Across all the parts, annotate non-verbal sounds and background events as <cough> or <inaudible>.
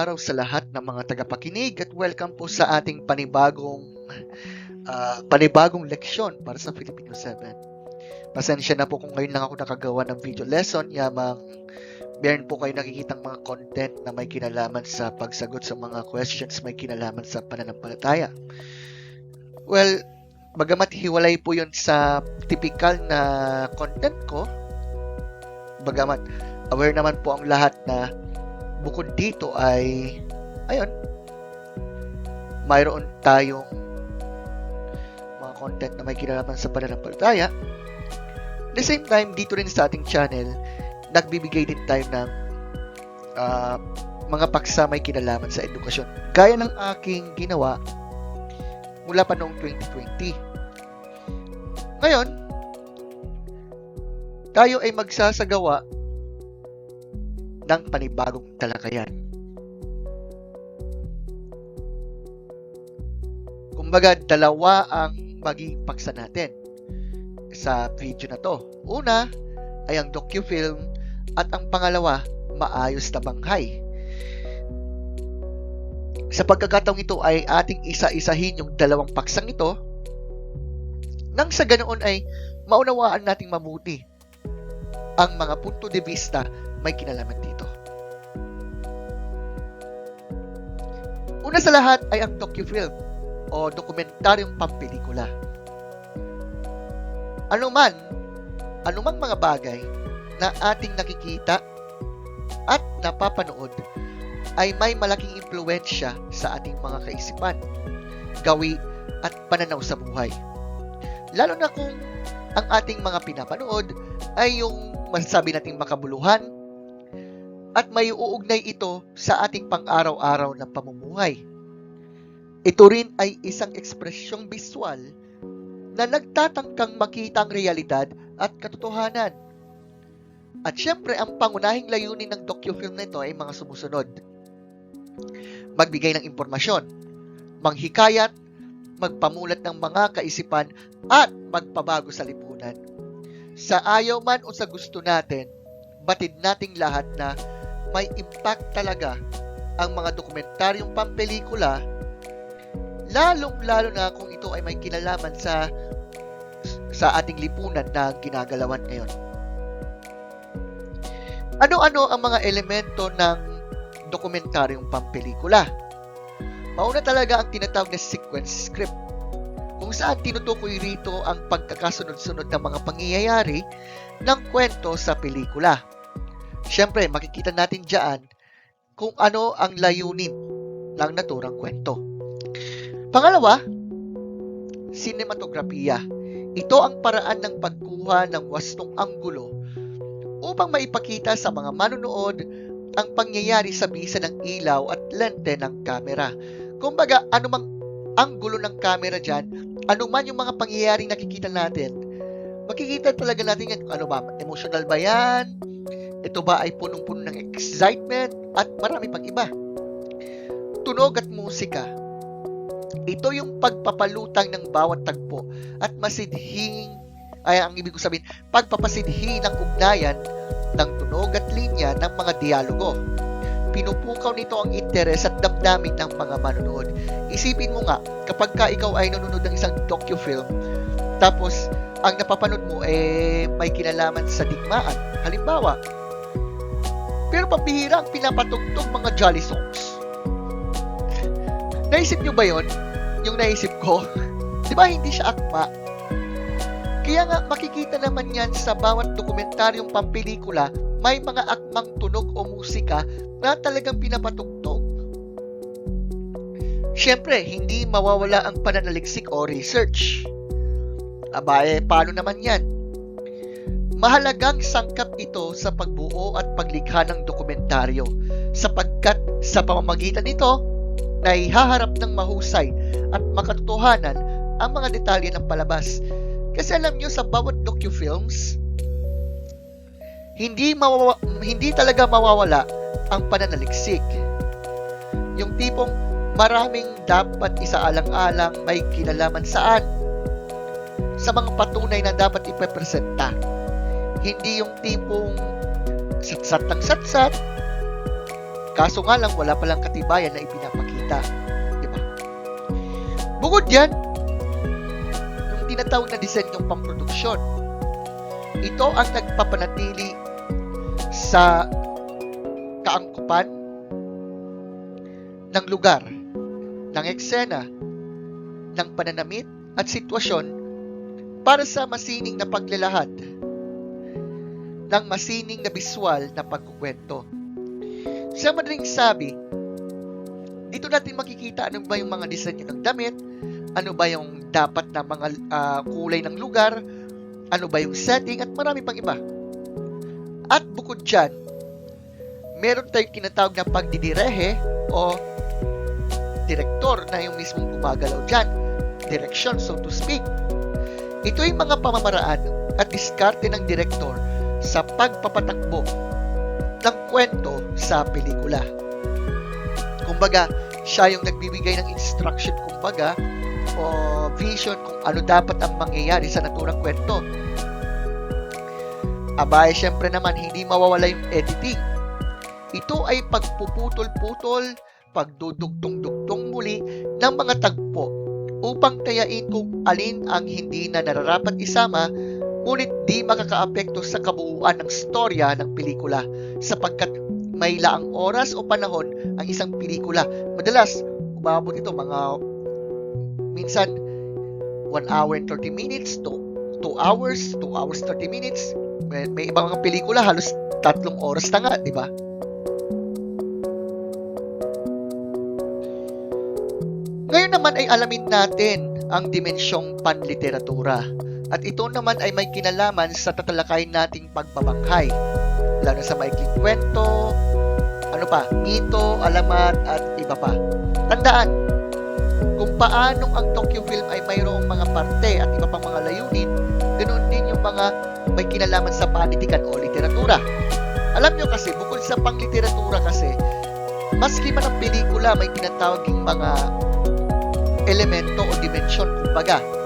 Araw sa lahat ng mga tagapakinig at welcome po sa ating panibagong ah, panibagong leksyon para sa Filipino 7. Pasensya na po kung ngayon lang ako nakagawa ng video lesson, yamang meron po kayo nakikitang mga content na may kinalaman sa pagsagot sa mga questions may kinalaman sa pananampalataya. Well, bagamat hiwalay po yun sa typical na content ko, bagamat aware naman po ang lahat na bukod dito ay ayun mayroon tayong mga content na may kinalaman sa pananampalataya. At the same time dito rin sa ating channel nagbibigay din tayo ng ah, mga paksa may kinalaman sa edukasyon. Gaya ng aking ginawa mula pa noong 2020 ngayon tayo ay magsasagawa ng panibagong talakayan. Kumbaga, dalawa ang magiging paksa natin sa video na to. Una ay ang docu-film at ang pangalawa, maayos na banghay. Sa pagkakataong ito ay ating isa-isahin yung dalawang paksang ito nang sa ganoon ay maunawaan nating mabuti ang mga punto de vista may kinalaman dito. Una sa lahat ay ang docu-film o dokumentaryong pampelikula. Ano man, anumang mga bagay na ating nakikita at napapanood ay may malaking impluensya sa ating mga kaisipan, gawi at pananaw sa buhay. Lalo na kung ang ating mga pinapanood ay yung masasabi nating makabuluhan at may uugnay ito sa ating pang-araw-araw na pamumuhay. Ito rin ay isang ekspresyong visual na nagtatangkang makita ang realidad at katotohanan. At syempre, ang pangunahing layunin ng docu-film na ito ay mga sumusunod. Magbigay ng impormasyon, manghikayat, magpamulat ng mga kaisipan at magpabago sa lipunan. Sa ayaw man o sa gusto natin, batid nating lahat na may impact talaga ang mga dokumentaryong pampelikula lalong-lalo na kung ito ay may kinalaman sa sa ating lipunan na ginagalawan ngayon. Ano-ano ang mga elemento ng dokumentaryong pampelikula? Mauna talaga ang tinatawag na sequence script kung saan tinutukoy rito ang pagkakasunod-sunod ng mga pangyayari ng kwento sa pelikula. Siyempre, makikita natin dyan kung ano ang layunin ng naturang kwento. Pangalawa, sinematografiya. Ito ang paraan ng pagkuha ng wastong anggulo upang maipakita sa mga manonood ang pangyayari sa bisa ng ilaw at lente ng kamera. Kumbaga, anumang anggulo ng camera dyan, anuman yung mga pangyayaring nakikita natin, makikita talaga natin yan ano ba, emotional ba yan, ito ba ay punong-puno ng excitement at marami pang iba. Tunog at musika. Ito yung pagpapalutang ng bawat tagpo at masidhing ay ang ibig ko sabihin, pagpapasidhi ng ugnayan ng tunog at linya ng mga dialogo. Pinupukaw nito ang interes at damdamin ng mga manonood. Isipin mo nga, kapag ka ikaw ay nanonood ng isang docu-film, tapos ang napapanood mo eh may kinalaman sa digmaan. Halimbawa, pero pabihira ang pinapatugtog mga jolly songs. Naisip nyo ba yon? Yung naisip ko? <laughs> Di ba hindi siya akma? Kaya nga makikita naman yan sa bawat dokumentaryong pampelikula may mga akmang tunog o musika na talagang pinapatugtog. Siyempre, hindi mawawala ang pananaliksik o research. Aba, eh, paano naman yan? Mahalagang sangkap ito sa pagbuo at paglikha ng dokumentaryo sapagkat sa pamamagitan nito, naihaharap ng mahusay at makatotohanan ang mga detalye ng palabas. Kasi alam nyo, sa bawat docu-films, hindi, mawawa, hindi talaga mawawala ang pananaliksik. Yung tipong maraming dapat isaalang-alang may kinalaman saan sa mga patunay na dapat ipepresenta. Hindi yung tipong satsat ng satsat, Kaso nga lang, wala palang katibayan na ipinapakita. Di ba? Bukod yan, yung tinatawag na disenyong pamproduksyon, ito ang nagpapanatili sa kaangkupan ng lugar, ng eksena, ng pananamit at sitwasyon para sa masining na paglalahad ng masining na biswal na pagkukwento. Sa madaling sabi, dito natin makikita ano ba yung mga disenyo ng damit, ano ba yung dapat na mga ah, kulay ng lugar, ano ba yung setting, at marami pang iba. At bukod dyan, meron tayong tinatawag na pagdidirehe o direktor na yung mismong gumagalaw dyan. Direction, so to speak. Ito yung mga pamamaraan at diskarte ng direktor sa pagpapatakbo ng kwento sa pelikula. Kumbaga, siya yung nagbibigay ng instruction kumbaga o vision kung ano dapat ang mangyayari sa naturang kwento. Abay, syempre naman, hindi mawawala yung editing. Ito ay pagpuputol-putol, pagdudugtong-dugtong muli ng mga tagpo upang tayain kung alin ang hindi na nararapat isama ngunit di makakaapekto sa kabuuan ng storya ng pelikula sapagkat may laang oras o panahon ang isang pelikula. Madalas, umabot ito mga minsan 1 hour and 30 minutes to 2 hours, 2 hours 30 minutes. May, may ibang mga pelikula halos tatlong oras na nga, di ba? Ngayon naman ay alamin natin ang dimensyong panliteratura. At ito naman ay may kinalaman sa tatalakayin nating pagbabanghay. Lalo sa maikling kwento, ano pa, mito, alamat, at iba pa. Tandaan, kung paano ang Tokyo film ay mayroong mga parte at iba pang mga layunin, ganoon din yung mga may kinalaman sa panitikan o literatura. Alam nyo kasi, bukod sa pangliteratura kasi, maski man ang pelikula may tinatawaging mga elemento o dimensyon kumbaga.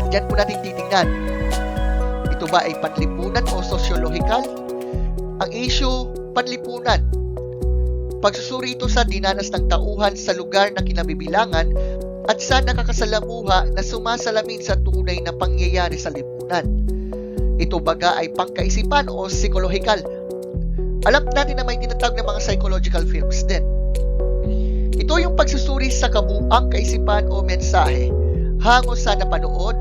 At yan po natin titingnan. Ito ba ay panlipunan o sosyologikal? Ang issue, panlipunan. Pagsusuri ito sa dinanas ng tauhan sa lugar na kinabibilangan at sa nakakasalamuha na sumasalamin sa tunay na pangyayari sa lipunan. Ito baga ay pangkaisipan o psikolohikal. Alam natin na may tinatawag na mga psychological films din. Ito yung pagsusuri sa kabuang kaisipan o mensahe hango sa napanood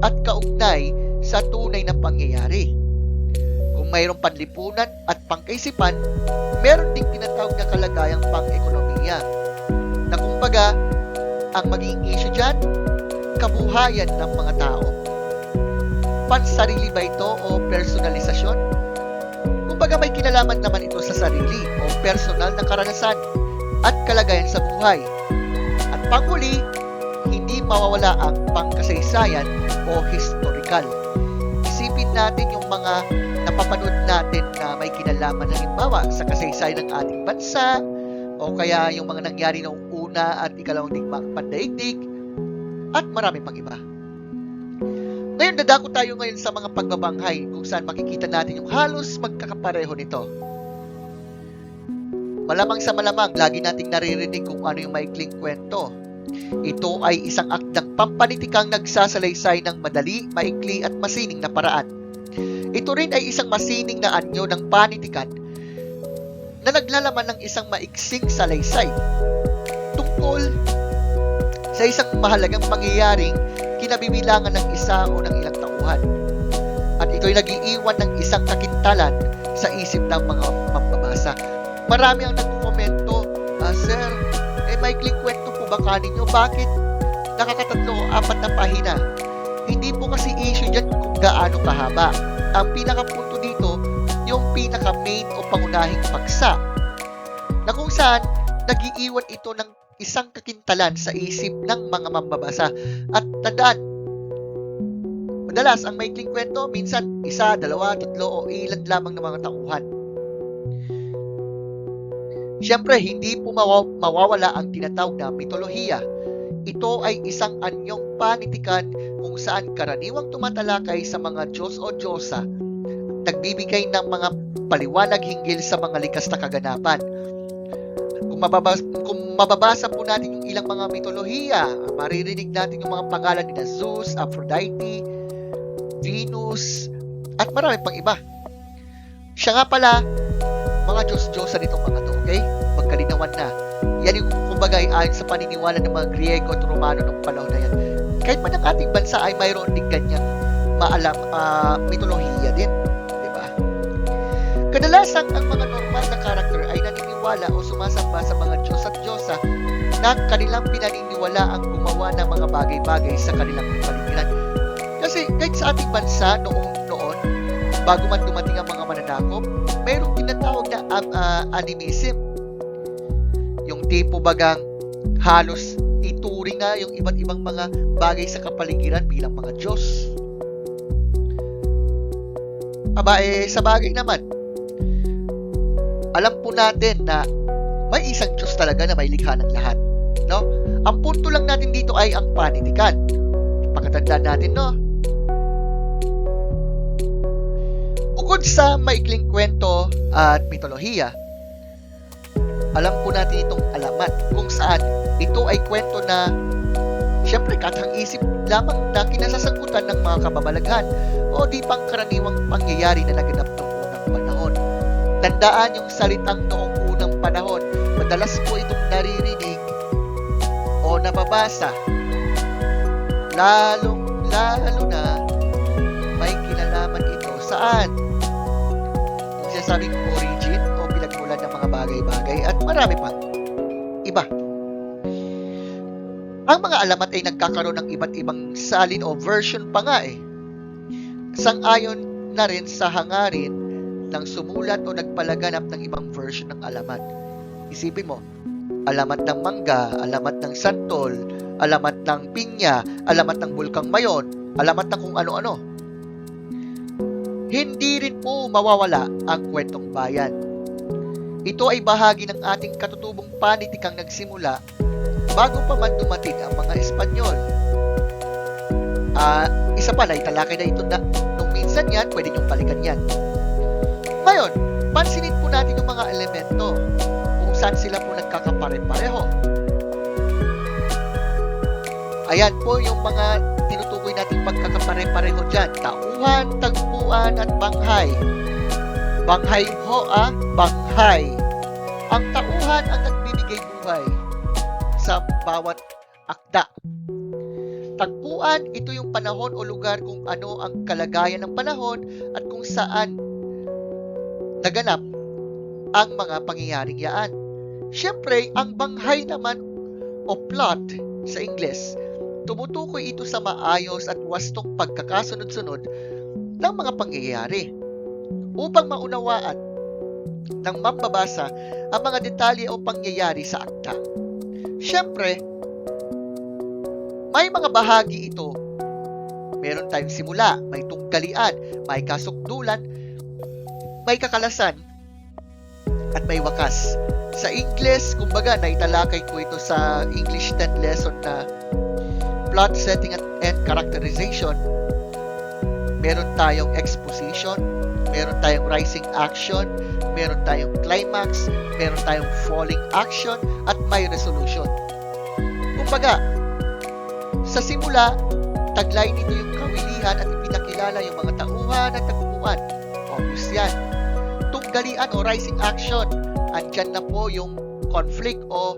at kaugnay sa tunay na pangyayari. Kung mayroong panlipunan at pangkaisipan, meron ding tinatawag na kalagayang pang-ekonomiya. Na kumbaga, ang magiging issue dyan, kabuhayan ng mga tao. Pansarili ba ito o personalisasyon? Kumbaga may kinalaman naman ito sa sarili o personal na karanasan at kalagayan sa buhay. At panghuli, mawawala ang pangkasaysayan o historical. Isipin natin yung mga napapanood natin na may kinalaman halimbawa sa kasaysayan ng ating bansa o kaya yung mga nangyari noong una at ikalawang digmang pandaigdig at marami pang iba. Ngayon, dadako tayo ngayon sa mga pagbabanghay kung saan makikita natin yung halos magkakapareho nito. Malamang sa malamang, lagi nating naririnig kung ano yung maikling kwento. Ito ay isang akdang pampanitikang nagsasalaysay ng madali, maikli at masining na paraan. Ito rin ay isang masining na anyo ng panitikan na naglalaman ng isang maiksing salaysay tungkol sa isang mahalagang pangyayaring kinabibilangan ng isa o ng ilang tauhan. At ito'y nagiiwan ng isang kakintalan sa isip ng mga mambabasa. Marami ang nagkomento, ah, Sir, eh maikling kwento po ba kanin nyo? Bakit nakakatatlo o apat na pahina? Hindi po kasi issue dyan kung gaano kahaba. Ang pinakapunto dito, yung pinaka main o pangunahing paksa na kung saan nagiiwan ito ng isang kakintalan sa isip ng mga mambabasa. At tandaan, madalas ang maikling kwento, minsan isa, dalawa, tatlo o ilan lamang ng mga tauhan. Siyempre, hindi po mawa- mawawala ang tinatawag na mitolohiya. Ito ay isang anyong panitikan kung saan karaniwang tumatalakay sa mga Diyos o Diyosa, nagbibigay ng mga paliwanag hinggil sa mga likas na kaganapan. Kung mababasa, kung mababasa po natin yung ilang mga mitolohiya, maririnig natin yung mga pangalan ni Zeus, Aphrodite, Venus, at marami pang iba. Siya nga pala, mga Diyos-Diyosa nitong mga to, okay? Magkalinawan na. Yan yung kumbaga ay ayon sa paniniwala ng mga Griego at Romano ng panahon na yan. Kahit man ang ating bansa ay mayroon din ganyang maalam, uh, mitolohiya din. Di ba? Kadalasan ang mga normal na karakter ay naniniwala o sumasamba sa mga Diyos at Diyosa na kanilang pinaniniwala ang gumawa ng mga bagay-bagay sa kanilang paligiran. Kasi kahit sa ating bansa noong noon, bago man dumating ang mga mananakop, tinatawag na uh, animism. Yung tipo bagang halos ituring nga yung iba't ibang mga bagay sa kapaligiran bilang mga Diyos. Aba, eh, sa bagay naman, alam po natin na may isang Diyos talaga na may likha ng lahat. No? Ang punto lang natin dito ay ang panitikan. Pagkatandaan natin, no? Bukod sa maikling kwento at mitolohiya, alam po natin itong alamat kung saan ito ay kwento na siyempre katang isip lamang na kinasasagutan ng mga kababalaghan o di pang karaniwang pangyayari na naganap ng unang panahon. Tandaan yung salitang noong unang panahon. Madalas po itong naririnig o nababasa. Lalong lalo na may kinalaman ito saan? Yung sinasabing origin o pinagmulan ng mga bagay-bagay at marami pa. Iba. Ang mga alamat ay nagkakaroon ng iba't ibang salin o version pa nga eh. Sang-ayon na rin sa hangarin ng sumulat o nagpalaganap ng ibang version ng alamat. Isipin mo, alamat ng mangga, alamat ng santol, alamat ng pinya, alamat ng bulkang mayon, alamat ng kung ano-ano. Hindi rin po mawawala ang kwentong bayan. Ito ay bahagi ng ating katutubong panitikang nagsimula bago pa man dumating ang mga Espanyol. Uh, isa pa na italakay na ito na nung minsan yan, pwede niyong balikan yan. Ngayon, pansinin po natin yung mga elemento kung saan sila po nagkakapare-pareho. Ayan po yung mga tinutukoy natin pagkakapare-pareho dyan. Tauhan, tagpuan, at banghay. Banghay ho ah, banghay. Ang tauhan ang nagbibigay buhay sa bawat akda. Tagpuan, ito yung panahon o lugar kung ano ang kalagayan ng panahon at kung saan naganap ang mga pangyayaring yaan. Siyempre, ang banghay naman o plot sa Ingles, tumutukoy ito sa maayos at wastong pagkakasunod-sunod ng mga pangyayari upang maunawaan ng mambabasa ang mga detalye o pangyayari sa akta. Siyempre, may mga bahagi ito. Meron tayong simula, may tunggalian, may kasukdulan, may kakalasan, at may wakas. Sa English, kumbaga, naitalakay ko ito sa English 10 lesson na plot setting at and characterization. Meron tayong exposition, meron tayong rising action, meron tayong climax, meron tayong falling action, at may resolution. Kumbaga, sa simula, taglay nito yung kawilihan at ipinakilala yung mga tauhan at tagpuan. Obvious yan. Tunggalian o rising action, andyan na po yung conflict o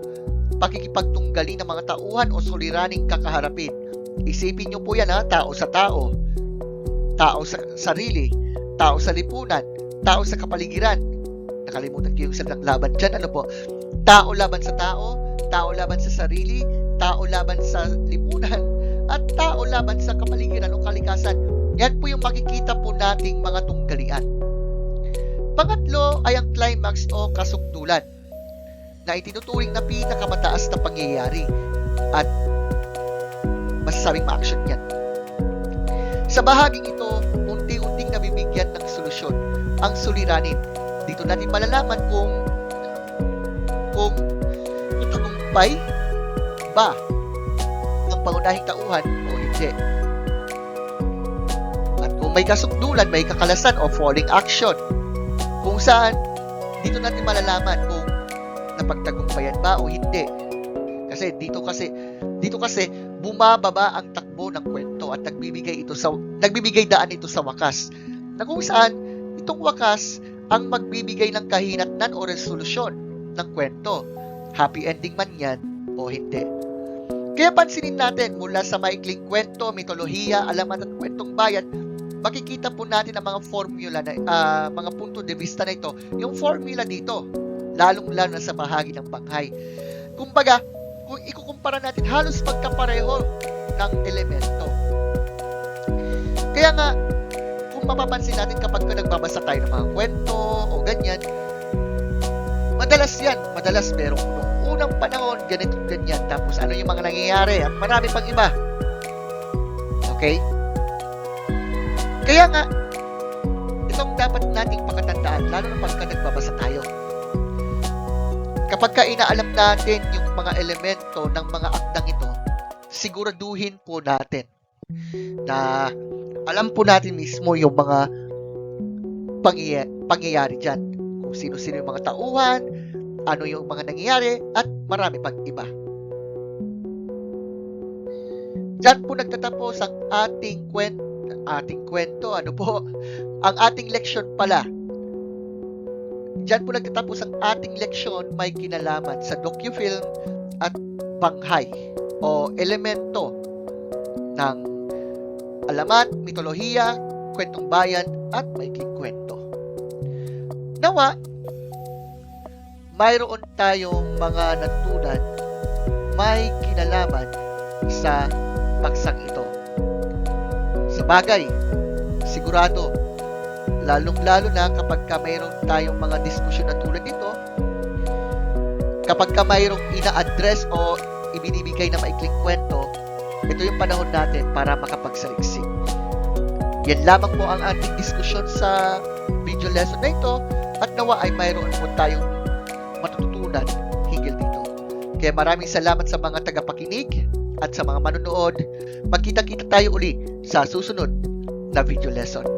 pakikipagtunggali ng mga tauhan o suliraning kakaharapin. Isipin nyo po yan ha, tao sa tao, tao sa sarili, tao sa lipunan, tao sa kapaligiran. Nakalimutan ko yung salitang laban dyan. Ano po? Tao laban sa tao, tao laban sa sarili, tao laban sa lipunan, at tao laban sa kapaligiran o kalikasan. Yan po yung makikita po nating mga tunggalian. Pangatlo ay ang climax o kasukdulan na itinuturing na pinakamataas na pangyayari at masasabing ma-action yan. Sa bahaging ito, unti-unting nabibigyan ng solusyon ang suliranin. Dito natin malalaman kung kung itagumpay ba ng pangunahing tauhan o hindi. At kung may kasukdulan, may kakalasan o falling action, kung saan dito natin malalaman kung napagtagumpayan ba o hindi. Kasi dito kasi dito kasi bumababa ang takbo ng kwento at nagbibigay ito sa nagbibigay daan ito sa wakas. Na kung saan itong wakas ang magbibigay ng kahinatnan o resolusyon ng kwento. Happy ending man yan o hindi. Kaya pansinin natin mula sa maikling kwento, mitolohiya, alamat at kwentong bayan, makikita po natin ang mga formula na ah, mga punto de vista na ito. Yung formula dito, lalong-lalo na sa bahagi ng banghay. Kumbaga, kung ikukumpara natin, halos magkapareho ng elemento. Kaya nga, kung mapapansin natin kapag ka nagbabasa tayo ng mga kwento o ganyan, madalas yan, madalas merong nung unang panahon, ganito, ganyan. Tapos ano yung mga nangyayari at marami pang iba. Okay? Kaya nga, itong dapat nating pakatandaan, lalo na pagka nagbabasa tayo. Kapag ka inaalam natin yung mga elemento ng mga akdang ito, siguraduhin po natin na alam po natin mismo yung mga pangyay- pangyayari dyan. Kung sino-sino yung mga tauhan, ano yung mga nangyayari, at marami pang iba. Diyan po nagtatapos ang ating kwento, ating kwento, ano po, ang ating leksyon pala. Diyan po nagtatapos ang ating leksyon may kinalaman sa docufilm at banghay o elemento ng alamat, mitolohiya, kwentong bayan at maikling kwento. Nawa, mayroon tayong mga natunan may kinalaman sa paksang ito. Sa bagay, sigurado, lalong-lalo na kapag ka mayroon tayong mga diskusyon na tulad nito, kapag ka mayroong ina-address o ibinibigay na maikling kwento, ito yung panahon natin para makapagsaliksik. Yan lamang po ang ating diskusyon sa video lesson na ito at nawa ay mayroon po tayong matututunan higil dito. Kaya maraming salamat sa mga tagapakinig at sa mga manonood. Magkita-kita tayo uli sa susunod na video lesson.